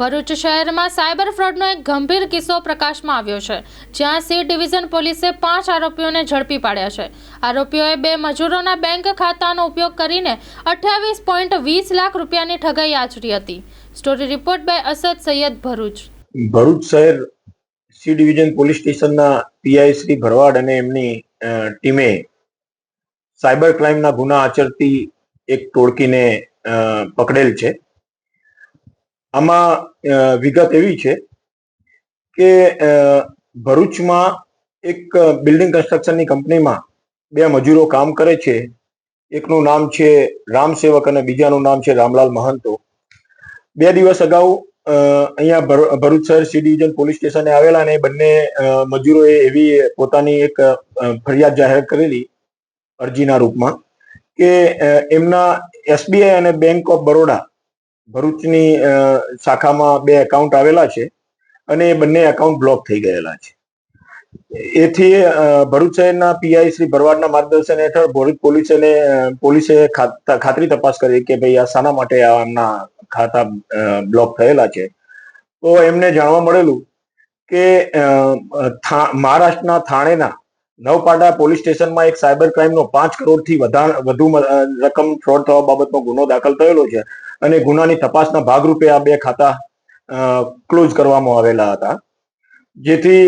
ભરૂચ શહેરમાં સાયબર ફ્રોડનો એક ગંભીર કિસ્સો પ્રકાશમાં આવ્યો છે, જ્યાં સી ડિવિઝન પોલીસે પાંચ આરોપીઓને ઝડપી પાડ્યા છે. આરોપીઓએ બે મજૂરોના બેંક ખાતાનો ઉપયોગ કરીને અઠ્યાવીસ પોઈન્ટ વીસ લાખ રૂપિયાની ઠગાઈ આચરી હતી. Story report by Asad Sayed Bharuch. Bharuch શહેર સી ડિવિઝન પોલીસ સ્ટેશનના પીઆઈ શ્રી ભરવાડ અને એમની ટીમે સાયબર ક્રાઇમના ગુના આચરતી એક ટોળકીને પકડેલ છે. આમાં વિગત એવી છે કે ભરૂચમાં એક બિલ્ડિંગ કન્સ્ટ્રક્શનની કંપનીમાં બે મજૂરો કામ કરે છે. એકનું નામ છે રામ સેવક અને બીજાનું નામ છે રામલાલ મહંતો. બે દિવસ અગાઉ અહીંયા ભર- ભરૂચ શહેર સી ડિવિઝન પોલીસ સ્ટેશને આવેલા અને બંને મજૂરોએ એવી પોતાની એક ફરિયાદ જાહેર કરેલી અરજીના રૂપમાં કે એમના એસબીઆઈ અને બેંક ઓફ બરોડા ભરૂચની શાખામાં બે એકાઉન્ટ આવેલા છે અને એ બંને એકાઉન્ટ બ્લોક થઈ ગયેલા છે. એથી ભરૂચ શહેરના પીઆઈ શ્રી ભરવાડના માર્ગદર્શન હેઠળ ભરૂચ પોલીસે ખાત- ખાતરી તપાસ કરી કે ભાઈ આ શાના માટે આ એમના ખાતા બ્લોક થયેલા છે. તો એમને જાણવા મળેલું કે મહારાષ્ટ્રના થાણેના નવપાડા પોલીસ સ્ટેશનમાં એક સાયબર ક્રાઇમનો પાંચ કરોડથી વધુ રકમ ફ્રોડ થવા બાબતનો ગુનો દાખલ થયેલો છે અને ગુનાની તપાસના ભાગરૂપે આ બે ખાતા ક્લોઝ કરવામાં આવેલા હતા. જેથી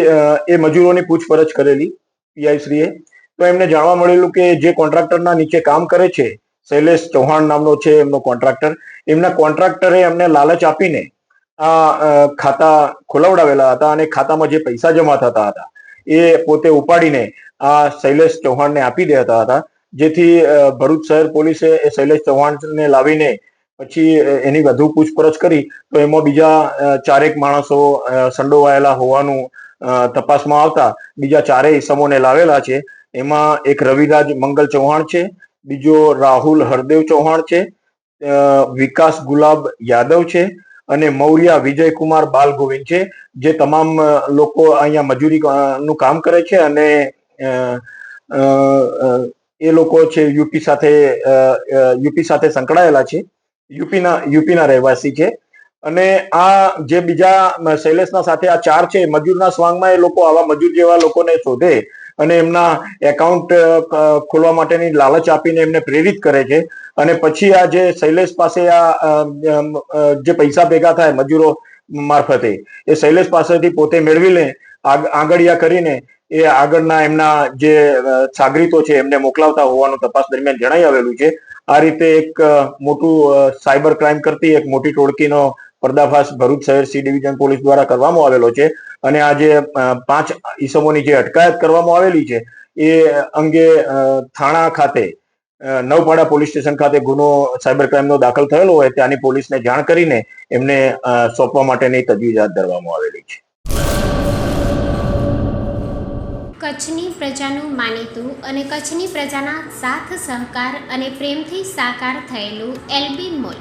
એ મજૂરોની પૂછપરછ કરેલી પીઆઈ શ્રીએ તો એમને જાણવા મળેલું કે જે કોન્ટ્રાક્ટરના નીચે કામ કરે છે, શૈલેષ ચૌહાણ નામનો છે એમનો કોન્ટ્રાક્ટર, એમના કોન્ટ્રાક્ટરે એમને લાલચ આપીને આ ખાતા ખોલાવડાવેલા હતા અને ખાતામાં જે પૈસા જમા થતા હતા એ પોતે ઉપાડીને આ શૈલેષ ચૌહાણને આપી દેતા હતા. જેથી ભરૂચ શહેર પોલીસે એ શૈલેષ ચૌહાણને લાવીને પછી એની વધુ પૂછપરછ કરી તો એમાં બીજા ચારેક માણસો સંડોવાયેલા હોવાનું તપાસમાં આવતા બીજા ચારેય ઇસમોને લાવેલા છે. એમાં એક રવિરાજ મંગલ ચૌહાણ છે, બીજો રાહુલ હરદેવ ચૌહાણ છે વિકાસ ગુલાબ યાદવ છે અને મૌર્યા વિજયકુમાર બાલ ગોવિંદ છે, જે તમામ લોકો અહીંયા મજૂરી નું કામ કરે છે અને એ લોકો છે યુપી સાથે યુપી સાથે સંકળાયેલા છે. યુપીના યુપીના રહેવાસી છે. અને આ જે બીજા શૈલેષના સાથે આ ચાર છે, મજૂરના સ્વાંગમાં એ લોકો આવા મજૂર જેવા લોકોને શોધે અને એમના એકાઉન્ટ ખોલવા માટેની લાલચ આપીને એમને પ્રેરિત કરે છે. અને પછી આ જે શૈલેષ પાસે આ જે પૈસા ભેગા થાય મજૂરો મારફતે, એ શૈલેષ પાસેથી પોતે મેળવી લે આગ- આંગળિયા કરીને એ આગળના એમના જે સાગરીતો છે એમને મોકલાવતા હોવાનું તપાસ દરમિયાન જણાઈ આવેલું છે. આ રીતે એક મોટું સાયબર ક્રાઇમ કરતી એક મોટી ટોળકીનો પર્દાફાશ ભરૂચ શહેર સી ડિવિઝન પોલીસ દ્વારા કરવામાં આવેલો છે અને આ જે પાંચ ઈસમોની જે અટકાયત કરવામાં આવેલી છે, એ અંગે થાણા ખાતે નવપાડા પોલીસ સ્ટેશન ખાતે ગુનો, સાયબર ક્રાઇમનો દાખલ થયેલો હોય ત્યાંની પોલીસને જાણ કરીને એમને સોંપવા માટેની તજવીજ હાથ ધરવામાં આવેલી છે. કચ્છની પ્રજાનું માનીતું અને કચ્છની પ્રજાના સાથ સહકાર અને પ્રેમથી સાકાર થયેલું એલબી મોલ.